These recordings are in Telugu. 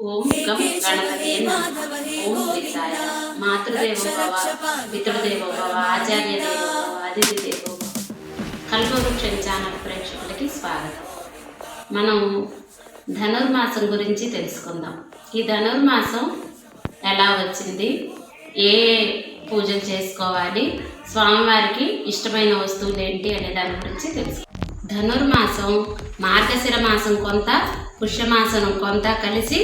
ఓం గం గణపతి ఓం విత్తాయ మాతృదేవో భవ పితృదేవో భవ ఆచార్య దేవో అతిథి దేవో కల్పవృక్షం ఛానల్ ప్రేక్షకులకి స్వాగతం. మనం ధనుర్మాసం గురించి తెలుసుకుందాం. ఈ ధనుర్మాసం ఎలా వచ్చింది? ఏ పూజలు చేసుకోవాలి? స్వామివారికి ఇష్టమైన వస్తువులు ఏంటి అనే దాని గురించి తెలుసు ధనుర్మాసం మార్గశిర మాసం కొంత పుష్యమాసం కొంత కలిసి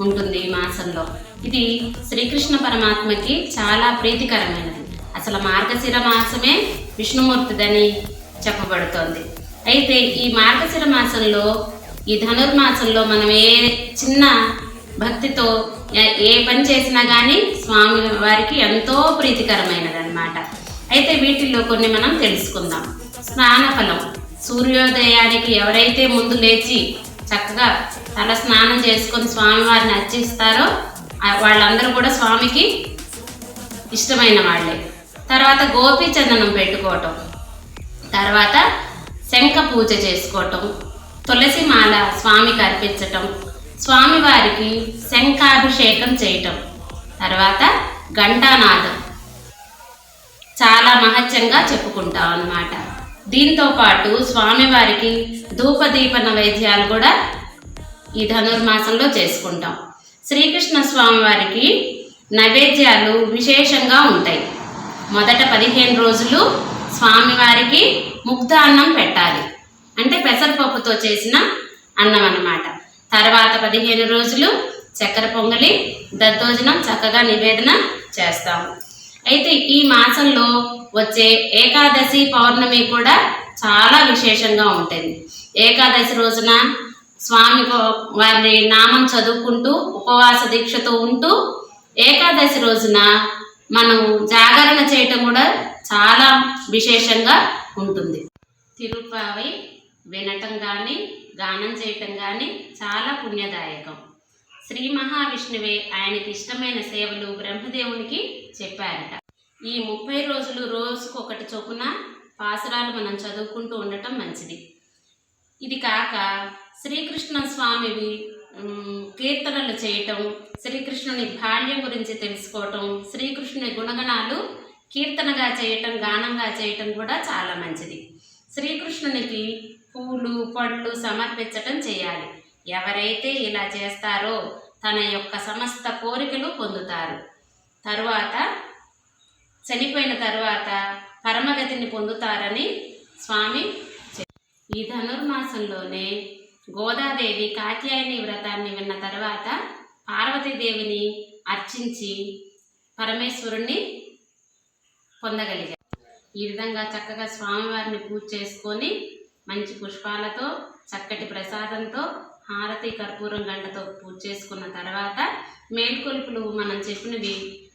ఉంటుంది ఈ మాసంలో. ఇది శ్రీకృష్ణ పరమాత్మకి చాలా ప్రీతికరమైనది. అసలు మార్గశిర మాసమే విష్ణుమూర్తిదని చెప్పబడుతోంది. అయితే ఈ మార్గశిర మాసంలో ఈ ధనుర్మాసంలో మనం ఏ చిన్న భక్తితో ఏ- పని చేసినా కానీ స్వామి వారికి ఎంతో ప్రీతికరమైనది అనమాట అయితే వీటిల్లో కొన్ని మనం తెలుసుకుందాం. స్నానఫలం. సూర్యోదయానికి ఎవరైతే ముందు లేచి చక్కగా తల స్నానం చేసుకొని స్వామివారిని అర్చిస్తారో. వాళ్ళందరూ కూడా స్వామికి ఇష్టమైన వాళ్ళే. తర్వాత గోపీ చందనం పెట్టుకోవటం. తర్వాత శంఖ పూజ చేసుకోవటం. తులసి మాల స్వామికి అర్పించటం. స్వామివారికి శంఖాభిషేకం చేయటం. తర్వాత ఘంటానాదం. చాలా మహత్యంగా చెప్పుకుంటాం అన్నమాట. దీంతో పాటు స్వామివారికి ధూపదీప నైవేద్యాలు కూడా ఈ ధనుర్మాసంలో చేసుకుంటాం. శ్రీకృష్ణ స్వామివారికి నైవేద్యాలు విశేషంగా ఉంటాయి. మొదట పదిహేను రోజులు స్వామివారికి ముగ్ధ అన్నం పెట్టాలి. అంటే పెసరపప్పుతో చేసిన అన్నం అన్నమాట. తర్వాత పదిహేను రోజులు చక్కెర పొంగలి దద్దోజనం చక్కగా నివేదన చేస్తాము. అయితే ఈ మాసంలో వచ్చే ఏకాదశి పౌర్ణమి కూడా చాలా విశేషంగా ఉంటుంది. ఏకాదశి రోజున స్వామి వారి నామం చదువుకుంటూ ఉపవాస దీక్షతో ఉంటూ ఏకాదశి రోజున మనం జాగరణ చేయటం కూడా చాలా విశేషంగా ఉంటుంది. తిరుపతి వినటం కానీ గానం చేయటం కానీ చాలా పుణ్యదాయకం. శ్రీ మహావిష్ణువే ఆయనకి ఇష్టమైన సేవలు బ్రహ్మదేవునికి చెప్పారట. ఈ ముప్పై రోజులు రోజుకొకటి చొప్పున పాసరాలు మనం చదువుకుంటూ ఉండటం మంచిది. ఇది కాక శ్రీకృష్ణ స్వామివి కీర్తనలు చేయటం శ్రీకృష్ణుని బాల్యం గురించి తెలుసుకోవటం శ్రీకృష్ణుని గుణగణాలు కీర్తనగా చేయటం గానంగా చేయటం కూడా చాలా మంచిది. శ్రీకృష్ణునికి పూలు పళ్ళు సమర్పించటం చేయాలి. ఎవరైతే ఇలా చేస్తారో తన యొక్క సమస్త కోరికలు పొందుతారు. తరువాత చనిపోయిన తరువాత పరమగతిని పొందుతారని స్వామి ఈ ధనుర్మాసంలోనే గోదాదేవి కాత్యాయని వ్రతాన్ని విన్న తర్వాత పార్వతీదేవిని అర్చించి పరమేశ్వరుణ్ణి పొందగలిగారు. ఈ విధంగా చక్కగా స్వామివారిని పూజ చేసుకొని మంచి పుష్పాలతో చక్కటి ప్రసాదంతో హారతి కర్పూరం గంటతో పూజ చేసుకున్న తర్వాత మేల్కొలుపులు మనం చెప్పినవి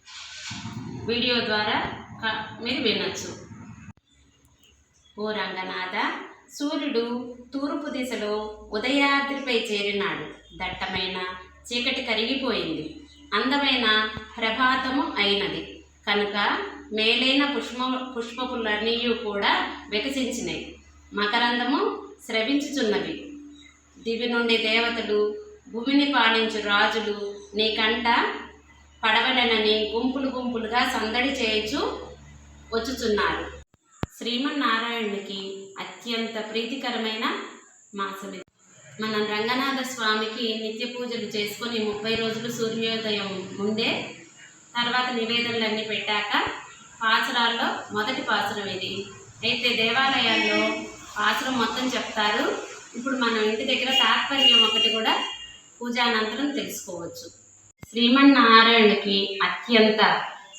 వీడియో ద్వారా మీరు వినొచ్చు. ఓ రంగనాథ సూర్యుడు తూర్పు దిశలో ఉదయాద్రిపై చేరినాడు. దట్టమైన చీకటి కరిగిపోయింది. అందమైన ప్రభాతము అయినది. కనుక మేలైన పుష్ప పుష్పపులన్నీ కూడా వికసించినాయి మకరందము స్రవించుచున్నవి. దివి నుండి దేవతలు భూమిని పాలించు రాజులు నీ కంట పడవలనని గుంపులు గుంపులుగా సందడి చేయుచు వచ్చుచున్నారు. శ్రీమన్నారాయణునికి అత్యంత ప్రీతికరమైన మాసం ఇది మనం రంగనాథ స్వామికి నిత్య పూజలు చేసుకొని ముప్పై రోజులు సూర్యోదయం ముందే తర్వాత నివేదనలన్నీ పెట్టాక పాసురాల్లో మొదటి పాసురం ఇది. అయితే దేవాలయాల్లో పాసురం మొత్తం చెప్తారు. ఇప్పుడు మనం ఇంటి దగ్గర తాత్పర్యం ఒకటి కూడా పూజానంతరం తెలుసుకోవచ్చు. శ్రీమన్నారాయణునికి అత్యంత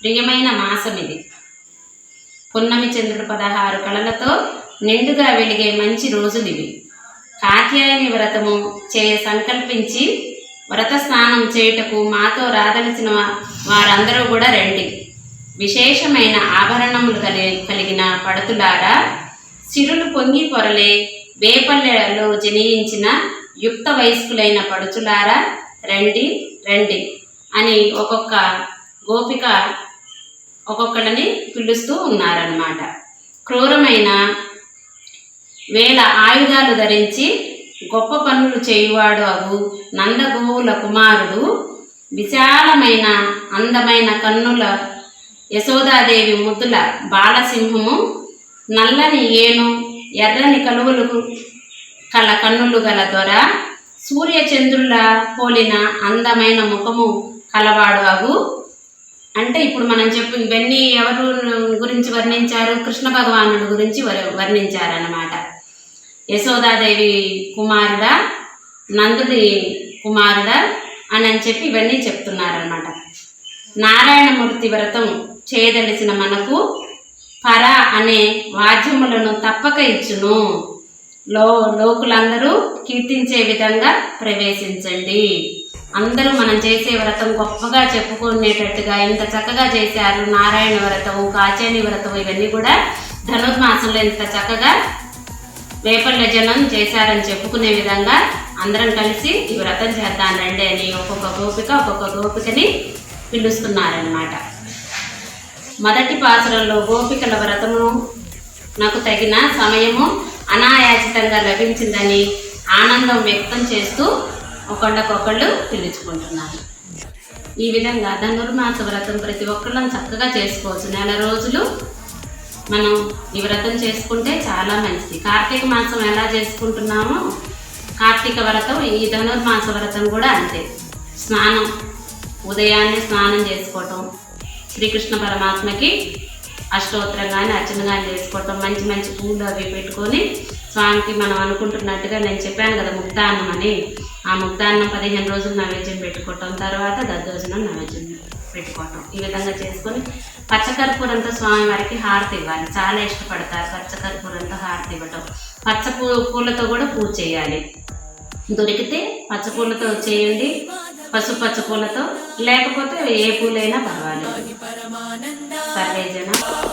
ప్రియమైన మాసం ఇది. పున్నమి చంద్రుడు పదహారు కళలతో నిండుగా వెలిగే మంచి రోజులు ఇవి. కాత్యాయని వ్రతము చే సంకల్పించి వ్రత స్నానం చేయుటకు మాతో రాదలిసిన వారందరూ కూడా రండి. విశేషమైన ఆభరణములు కలి కలిగిన పడుతులారా సిరులు పొంగి పొరలే వేపల్లెలో జనియించిన యుక్త వయస్కులైన పడుచులారా రండి రండి అని ఒక్కొక్క గోపిక ఒక్కొక్కళ్ళని పిలుస్తూ ఉన్నారన్నమాట. క్రూరమైన వేల ఆయుధాలు ధరించి గొప్ప పనులు చేయువాడు అగు నందగోవుల కుమారుడు. విశాలమైన అందమైన కన్నుల యశోదాదేవి ముద్దుల బాలసింహము నల్లని ఏను ఎర్రని కలువలు కల కన్నులు గల దొర సూర్యచంద్రుల పోలిన అందమైన ముఖము కలవాడు అగు. అంటే ఇప్పుడు మనం చెప్పు ఇవన్నీ ఎవరు గురించి వర్ణించారు? కృష్ణ భగవానుడి గురించి వర్ణించారన్నమాట. యశోదాదేవి కుమారుడ నందుడి కుమారుడ అని అని చెప్పి ఇవన్నీ చెప్తున్నారనమాట నారాయణమూర్తి వ్రతం చేయదలిసిన మనకు పర అనే వాద్యములను తప్పక ఇచ్చును. లో లోకులందరూ కీర్తించే విధంగా ప్రవేశించండి. అందరూ మనం చేసే వ్రతం గొప్పగా చెప్పుకునేటట్టుగా ఇంత చక్కగా చేశారు నారాయణ వ్రతం కాచేని వ్రతం ఇవన్నీ కూడా ధనుర్మాసంలో ఇంత చక్కగా వేపల్ల జనం చేశారని చెప్పుకునే విధంగా అందరం కలిసి ఈ వ్రతం చేద్దాం రండి అని ఒక్కొక్క గోపిక ఒక్కొక్క గోపికని పిలుస్తున్నారనమాట మొదటి పాసురంలో గోపికల వ్రతము నాకు తగిన సమయము అనాయాచితంగా లభించిందని ఆనందం వ్యక్తం చేస్తూ ఒకళ్ళకొకళ్ళు పిలుచుకుంటున్నారు. ఈ విధంగా ధనుర్మాస వ్రతం ప్రతి ఒక్కళ్ళం చక్కగా చేసుకోవచ్చు. నెల రోజులు మనం ఈ వ్రతం చేసుకుంటే చాలా మంచిది. కార్తీక మాసం ఎలా చేసుకుంటున్నామో కార్తీక వ్రతం ఈ ధనుర్మాస వ్రతం కూడా అంతే. స్నానం ఉదయాన్నే స్నానం చేసుకోవటం శ్రీకృష్ణ పరమాత్మకి అష్టోత్తరం కానీ అర్చన కానీ చేసుకోవటం మంచి మంచి పూలు అవి పెట్టుకొని స్వామికి మనం అనుకుంటున్నట్టుగా నేను చెప్పాను కదా ముక్తాన్నం అని. ఆ ముక్తాన్నం పదిహేను రోజులు నైవేద్యం పెట్టుకోవటం తర్వాత దద్దోజనం నైవేద్యం పెట్టుకోవటం. ఈ విధంగా చేసుకొని పచ్చకర్పూరంతో స్వామి వారికి హారతి ఇవ్వాలి. చాలా ఇష్టపడతారు పచ్చకర్పూరంతో హారతి ఇవ్వటం. పచ్చ పూ పూలతో కూడా పూజ చేయాలి. దొరికితే పచ్చ పూలతో చేయండి పసుపు పచ్చ పూలతో లేకపోతే ఏ పూలైనా పర్వాలేదు. sadece.